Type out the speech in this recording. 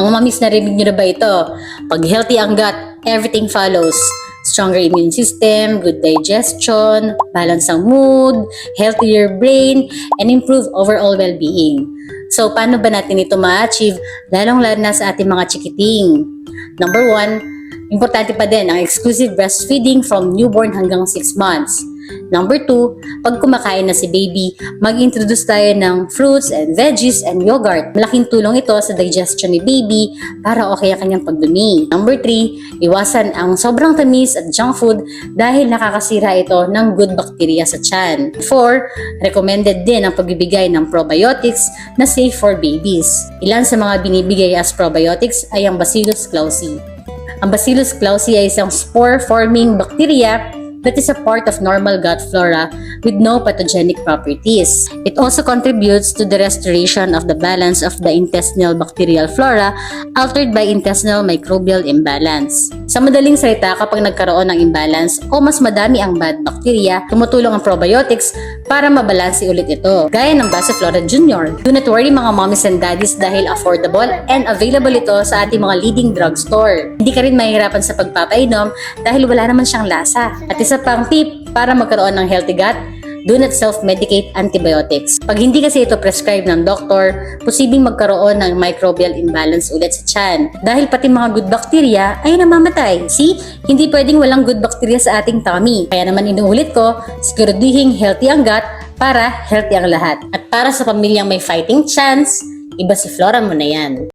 Mga mamis, narinig nyo na ba ito? Pag healthy ang gut, everything follows. Stronger immune system, good digestion, balance ang mood, healthier brain, and improve overall well-being. So, paano ba natin ito ma-achieve? Lalong-lalo na sa ating mga chikiting. Number one, importante pa din ang exclusive breastfeeding from newborn hanggang 6 months. Number two, pag kumakain na si baby, mag-introduce tayo ng fruits and veggies and yogurt. Malaking tulong ito sa digestion ni baby para okay ang kanyang pagdumi. Number three, iwasan ang sobrang tamis at junk food dahil nakakasira ito ng good bacteria sa tiyan. Four, recommended din ang pagbibigay ng probiotics na safe for babies. Ilan sa mga binibigay as probiotics ay ang Bacillus clausii. Ang Bacillus clausii ay isang spore-forming bacteria that is a part of normal gut flora with no pathogenic properties. It also contributes to the restoration of the balance of the intestinal bacterial flora altered by intestinal microbial imbalance. Sa madaling salita, kapag nagkaroon ng imbalance o mas madami ang bad bacteria, tumutulong ang probiotics para mabalanse ulit ito, gaya ng Basiflora Junior. Do not worry mga mommies and daddies dahil affordable and available ito sa ating mga leading drugstore. Hindi ka rin mahihirapan sa pagpapainom dahil wala naman siyang lasa. At isa pang tip para magkaroon ng healthy gut, do not self-medicate antibiotics. Pag hindi kasi ito prescribed ng doktor, posibleng magkaroon ng microbial imbalance ulit sa tiyan. Dahil pati mga good bacteria ay namamatay. See, hindi pwedeng walang good bacteria sa ating tummy. Kaya naman inuulit ko, siguraduhin healthy ang gut para healthy ang lahat. At para sa pamilyang may fighting chance, iba si Flora mo na yan.